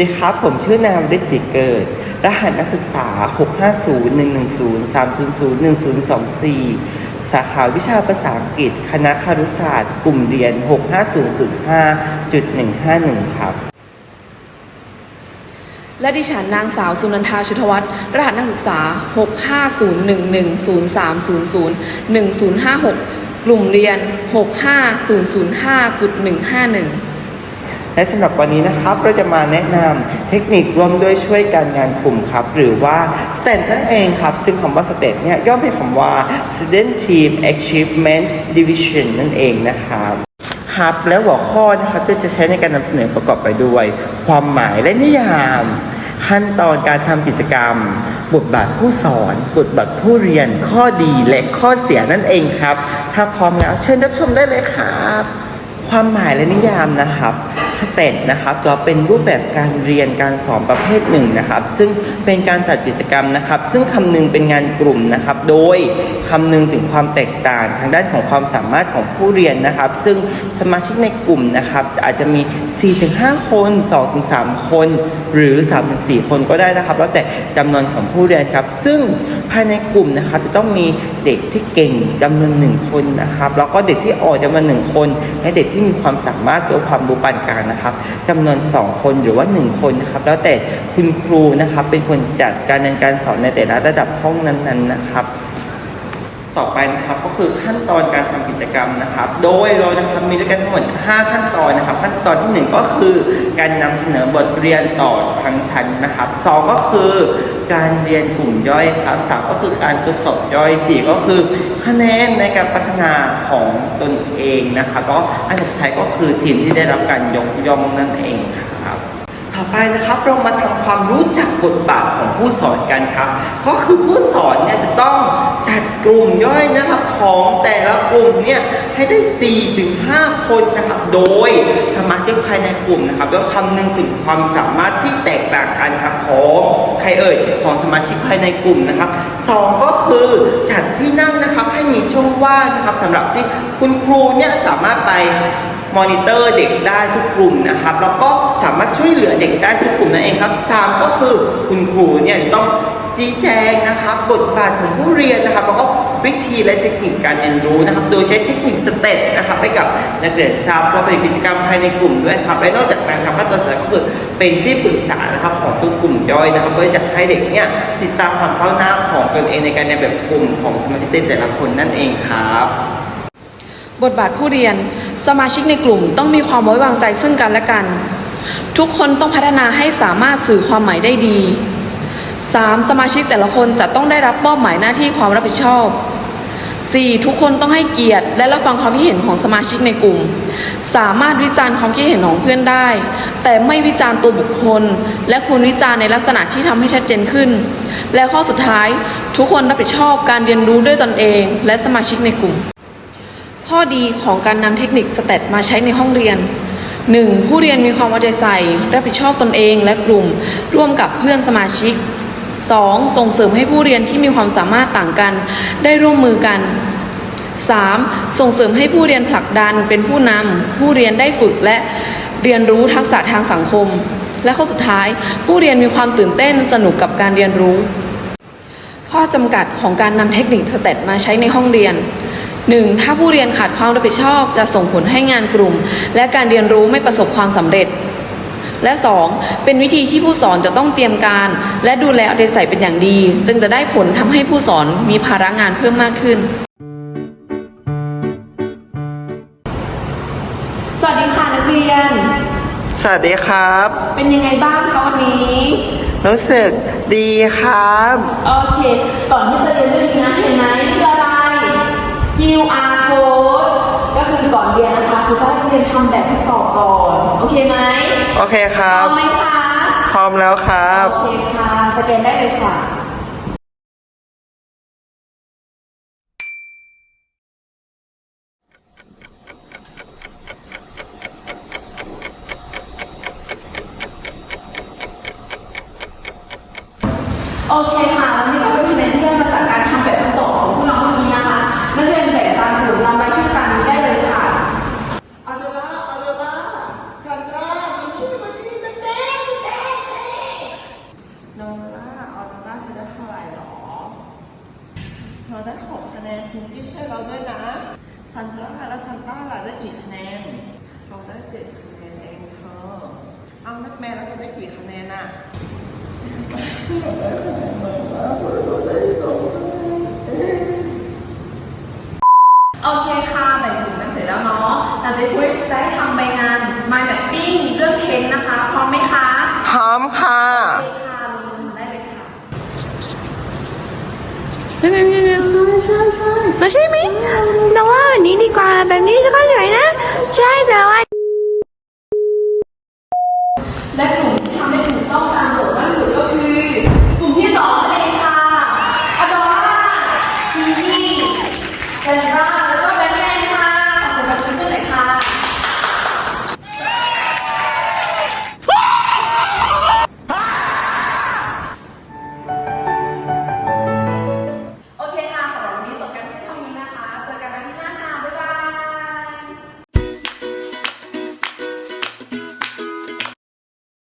ดีครับ ผมชื่อนามริสิเกิด รหัสนักศึกษา 650-110-300-1024 สาขาวิชาภาษาอังกฤษ คณะครุศาสตร์ กลุ่มเรียน 65005.151 ครับ และดิฉันนางสาวสุนันทาชุทวัฒน์รหัสนักศึกษา 6501103001056 กลุ่มเรียน 65005.151 และสำหรับวันนี้นะครับ เราจะมาแนะนำเทคนิคร่วมด้วยช่วยการงานกลุ่มครับ หรือว่า STEM นั่นเองครับซึ่งคำว่า STEM เนี่ยย่อมาจากคำว่า Student Team Achievement Division นั่นเองนะครับครับแล้วหัวข้อนะครับจะจะใช้ในการนำเสนอประกอบไปด้วย ความหมายและนิยามขั้นตอนการทำกิจกรรม บทบาทผู้สอน บทบาทผู้เรียน ข้อดีและข้อเสียนั่นเองครับ ถ้าพร้อมแล้วเชิญรับชมได้เลยครับ ความหมายและนิยามนะครับสเตตนะครับก็เป็นรูปแบบการเรียนการสอนประเภทหนึ่งนะครับ ซึ่งเป็นการจัดกิจกรรมนะครับ ซึ่งคำนึงเป็นงานกลุ่มนะครับ โดยคำนึงถึงความแตกต่างทางด้านของความสามารถของผู้เรียนนะครับ ซึ่งสมาชิกในกลุ่มนะครับ อาจจะมี 4-5 คน 2-3 คน หรือ 3-4 คนก็ได้นะครับ แล้วแต่จำนวนของผู้เรียนครับ ซึ่งภายในกลุ่มนะครับจะต้องมีเด็กที่เก่งจำนวนหนึ่งคนนะครับ แล้วก็เด็กที่อ่อนจำนวนหนึ่งคนและเด็กที่มีความสามารถหรือความรู้ปานกลางนะครับจำนวน 2 คนหรือว่า 1 คนนะครับ แล้วแต่คุณครูนะครับ เป็นคนจัดการเรียนการสอนในแต่ละระดับห้องนั้นๆนะครับต่อไปนะครับก็คือขั้นตอนการทำกิจกรรมนะครับ โดยเรานะครับมีด้วยกันทั้งหมด 5 ขั้นตอนนะครับ ขั้นตอนทีหนึ่1 ก็คือการนำเสนอบทเรียนต่อทั้งชั้นนะครับสองก็คือ การเรียนกลุ่มย่อยครับสามก็คือการทดสอบย่อยสี่ก็คือคะแนนในการพัฒนาของตนเองนะคะก็อันสุดท้ายก็คือทีมที่ได้รับการยกย่องนั่นเองค่ะ ต่อไปนะครับเรามาทำความรู้จักบทบาทของผู้สอนกันครับ ก็คือผู้สอนเนี่ยจะต้องจัดกลุ่มย่อยนะครับของแต่ละกลุ่มเนี่ยให้ได้4ถึง5คนนะครับ โดยสมาชิกภายในกลุ่มนะครับต้องคำนึงถึงความสามารถที่แตกต่างกันครับของใครเอ่ยของสมาชิกภายในกลุ่มนะครับสองก็คือจัดที่นั่งนะครับให้มีช่องว่างนะครับสำหรับที่คุณครูเนี่ยสามารถไป มอนิเตอร์เด็กได้ทุกกลุ่มนะครับ แล้วก็สามารถช่วยเหลือเด็กได้ทุกกลุ่มนั่นเองครับสามก็คือคุณครูเนี่ยต้องชี้แจงนะครับบทบาทของผู้เรียนนะครับแล้วก็วิธีและเทคนิคการเรียนรู้นะครับ โดยใช้เทคนิคสเต็ปนะครับให้กับนักเรียนทราบว่าเป็นกิจกรรมภายในกลุ่มด้วยครับและนอกจากนั้นครับขั้นตอนสุดท้ายก็คือเป็นที่ปรึกษานะครับของทุกกลุ่มย่อยนะครับเพื่อจะให้เด็กเนี่ยติดตามความก้าวหน้าของตนเองในการเรียนแบบกลุ่มของสมาชิกแต่ละคนนั่นเองครับ บทบาทผู้เรียน สมาชิกในกลุ่มต้องมีความไว้วางใจซึ่งกันและกัน ทุกคนต้องพัฒนาให้สามารถสื่อความหมายได้ดี 3. สมาชิกแต่ละคนจะต้องได้รับมอบหมายหน้าที่ความรับผิดชอบ 4. ทุกคนต้องให้เกียรติและรับฟังความคิดเห็นของสมาชิกในกลุ่ม สามารถวิจารณ์ความคิดเห็นของเพื่อนได้ แต่ไม่วิจารณ์ตัวบุคคล และควรวิจารณ์ในลักษณะที่ทำให้ชัดเจนขึ้น และข้อสุดท้าย ทุกคนรับผิดชอบการเรียนรู้ด้วยตนเอง และสมาชิกในกลุ่ม ข้อดีของการนำเทคนิคสเตตมาใช้ในห้องเรียน 1. ผู้เรียนมีความเอาใจใส่รับผิดชอบตนเองและกลุ่ม ร่วมกับเพื่อนสมาชิก 2. ส่งเสริมให้ผู้เรียนที่มีความสามารถต่างกัน ได้ร่วมมือกัน 3. ส่งเสริมให้ผู้เรียนผลักดันเป็นผู้นำผู้เรียนได้ฝึกและเรียนรู้ทักษะทางสังคม และข้อสุดท้าย ผู้เรียนมีความตื่นเต้นสนุกกับการเรียนรู้ ข้อจำกัดของการนำเทคนิคสเตตมาใช้ในห้องเรียน 1. ถ้าผู้เรียนขาดความรับผิดชอบ จะส่งผลให้งานกลุ่ม และการเรียนรู้ไม่ประสบความสำเร็จ และ 2. เป็นวิธีที่ผู้สอนจะต้องเตรียมการ และดูแลเอาใจใส่เป็นอย่างดี จึงจะได้ผลทำให้ผู้สอนมีภาระงานเพิ่มมากขึ้น สวัสดีค่ะนักเรียน สวัสดีครับ เป็นยังไงบ้างคะวันนี้ รู้สึกดีครับ โอเค ก่อนที่จะเรียนเรื่องนี้นะเห็นไหมคืออะไร QR code ก็คือก่อนเรียนนะคะครูจะให้นักเรียนทำแบบทดสอบก่อน โอเคไหมโอเคคพรัร้อบ มไหมคะพร้อมแล้วครับ โอเคค่ะสแกนได้เลยค่ะ โอเค เราได้หกคะแนนคุมพี่ช่วยเราด้วยนะ ซันตราและซันต้าล่ะได้กี่คะแนน เราได้เจ็ดคะแนนเองเธอเอาแม็กแม่แล้วจะได้กี่คะแนนอะโอเคค่ะแบ่งกลุ่มกันเสร็จแล้วเนาะเราจะคุยจะให้ทำใบงาน ไม่ใช่มิเราว่าแบบนี้ดีกว่าแบบนี้จะก็สวยนะ ใช่แต่